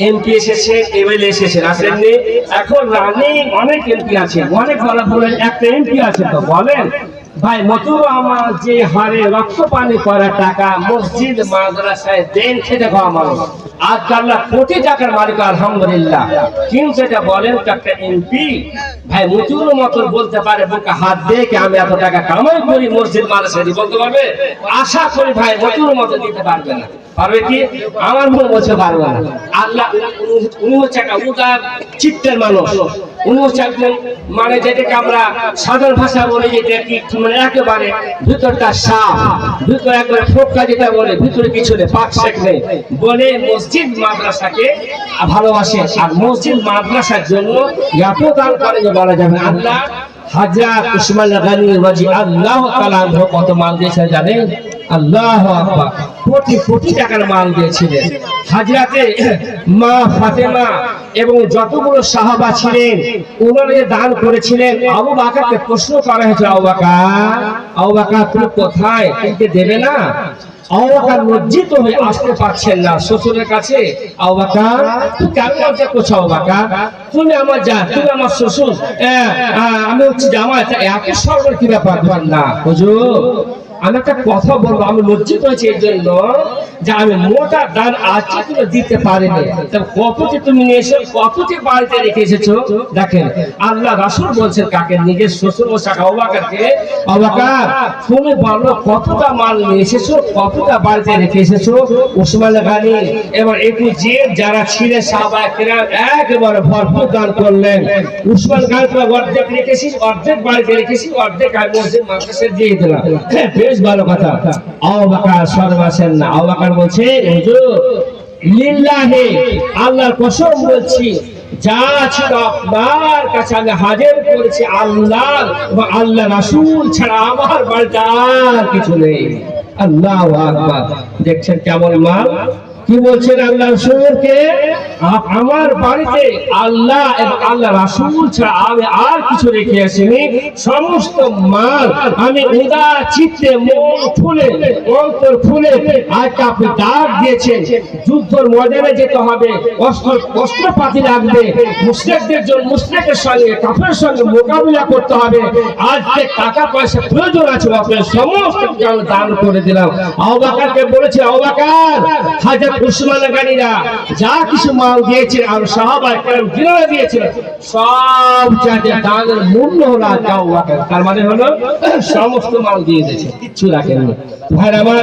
MP এসেছে MLA এসেছে আসেননি এখন রানিং অনেক এমপি আছে, অনেক বলা বলেন একটা এমপি আছে তো, বলেন। ভাই মতুর আমার যে হারে রক্ত পানি করা টাকা মসজিদ, মাদ্রাসায় দেন খেতে খাওয়া মানুষ। আজকাল কোটি টাকার মালিক, আলহামদুলিল্লাহ। কিন্তু এটা বলেন একটা এমপি, ভাই মতুর মতো বলতে পারে, বুকে হাত দিয়ে কি আমি এত টাকা কামাই করি মসজিদ মাদ্রাসায় বলতে পারবে? আশা করি ভাই মতুর মতো দিতে পারবে না। পারবে কি? আমার মনে বলছে পারবে না। আল্লাহ উনি হচ্ছে একটা উদার, চিত্তের মানুষ। একজন মানে যেটাকে আমরা সাধারণ ভাষা বলি, যেটা মানে একেবারে ভিতরটা সাফ, ভিতরে একবারে ফোটকা যেটা বলে, ভিতরে কিছু নেই পাক শেখ বলে মসজিদ মাদ্রাসাকে ভালোবাসে আর মসজিদ মাদ্রাসার জন্য এত দান করে যে বলা যাবে। আল্লাহ, হাজরাত উসমান গানি রাজি আল্লাহ তাআলা কত মাল দিয়েছে জানেন আল্লাহ কোটি টাকার মাল দিয়েছিলেন। হাজরাতে মা ফাতেমা এবং যতগুলো সাহাবা ছিলেন ওনারা দান করেছিলেন। আবু প্রশ্ন করা হয়েছে আবু আবু তুমি কোথায়? কিনতে দেবে না? লজ্জিত হয়ে আসতে পারছেন না। শ্বশুরের কাছে আবু বাকার তুমি আমার যা তুমি আমার শ্বশুর। আহ, আমি হচ্ছে জামাই তা এত সরকার কি ব্যাপার? না। হুজুর আমি একটা কথা বলব আমি লজ্জিত হয়েছি এই জন্য যে আমি মোটা দান আজকে তুমি দিতে পারিনি। তবে কতটি তুমি নিয়ে এসে কতটি বাড়িতে রেখে এসেছ? দেখেন আল্লাহ রাসূল বলছেন কাকে? নিজের শ্বশুর ও শাখা অবাকারকে অবাকার। তুমি বলো কতটা মাল নিয়ে এসেছ? কতটা বাড়িতে রেখে এসেছ? উসমান গানি এবার একটু যে যারা ছিলেন সাহাবায়ে কেরাম একেবারে ভরপুর দান করলেন। উসমান গান অর্ধেক রেখেছি অর্ধেক বাড়িতে রেখেছি অর্ধেক আমি মসজিদ মাদ্রাসায় দিয়ে দিলাম। হ্যাঁ, বেশ ভালো কথা। আবাকার সর্বাসেন না। আবাকার বলছে লিল্লাহি, আল্লাহর কসম বলছি, যা ছিল আপনার কাছে আমি হাজির করেছি, আল্লাহ বা আল্লাহ রাসুল ছাড়া আমার আর কিছু নেই। আল্লাহ আকবার। দেখছেন কেমন মাল? কি বলছেন আল্লাহ রসুলকে? আমার বাড়িতে আল্লাহ এবং আল্লাহ রাসূল ছাড়া আমি আর কিছু রেখে আসিনি। সমস্ত মাল আমি উদা চিত্তে ফুলে, অন্তর ফুলে আজকে আপনি ডাক দিয়েছেন। যুদ্ধর ময়দানে যেতে হবে, অস্ত্র অস্ত্রপাতি লাগবে। মুসলিমদের জন্য মুসলিমের সঙ্গে, কাফের সঙ্গে মোকাবিলা করতে হবে। আজকে টাকা পয়সা প্রয়োজন আছে আপনার সমস্ত দান করে দিলাম। আবাকারকে বলেছে আবাকার হাজার যা কিছু মাল দিয়েছে আর সব যাতে দানের মূল্য হলো তার মানে হলো, সমস্ত মাল দিয়ে দিয়েছে, কিচ্ছু রাখেননি ভাই আমার,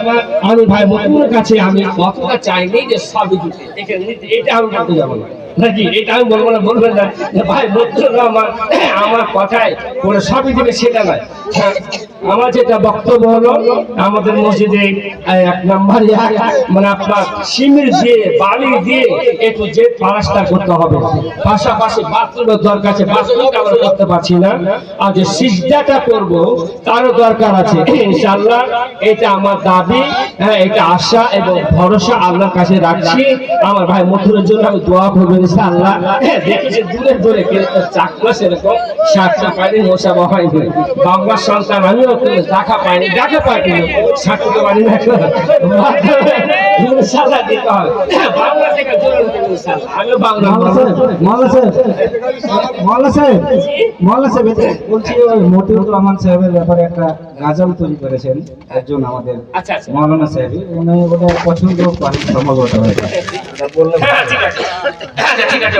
আমি ভাই মতুর কাছে আমি অতটা চাইনি যে সবই দিতে। এটা আমি বলতে যাব না। হ্যাঁ, আমাদের মসজিদে এক নাম্বার মানে আপনার সিমের দিয়ে বালি দিয়ে একটু যে প্লাস্টার করতে হবে। পাশাপাশি বাথরুমের দরকার আছে বাথরুমটা আমরা করতে পারছি না। আর যে সিজদাটা করব তারও দরকার আছে। এটা আমার দাবি হ্যাঁ এটা আশা এবং ভরসা আল্লাহর কাছে রাখছি। আমার ভাই মথুরের জন্য আমি দোয়া করব দূরে দূরে চাকমা সেরকম, সাতটা পাইনি মশা হয়নি বাংলার সন্তান, আমিও দেখা পাইনি দেখা পাইনি। সাতটা পাইনি না ইনশাআল্লাহ দিতে হবে। বাংলা থেকে আমিও বাংলা মৌলানা সাহেব মৌলানা সাহেব মৌলানা সাহেব বলছি মতিউর রহমান সাহেবের ব্যাপারে একটা গাজল তৈরি করেছেন একজন আমাদের আচ্ছা আচ্ছা। মৌলানা সাহেব। উনি ওটা পছন্দ করেন সম্ভবত হয়তো তা হ্যাঁ ঠিক আছে। হ্যাঁ ঠিক আছে।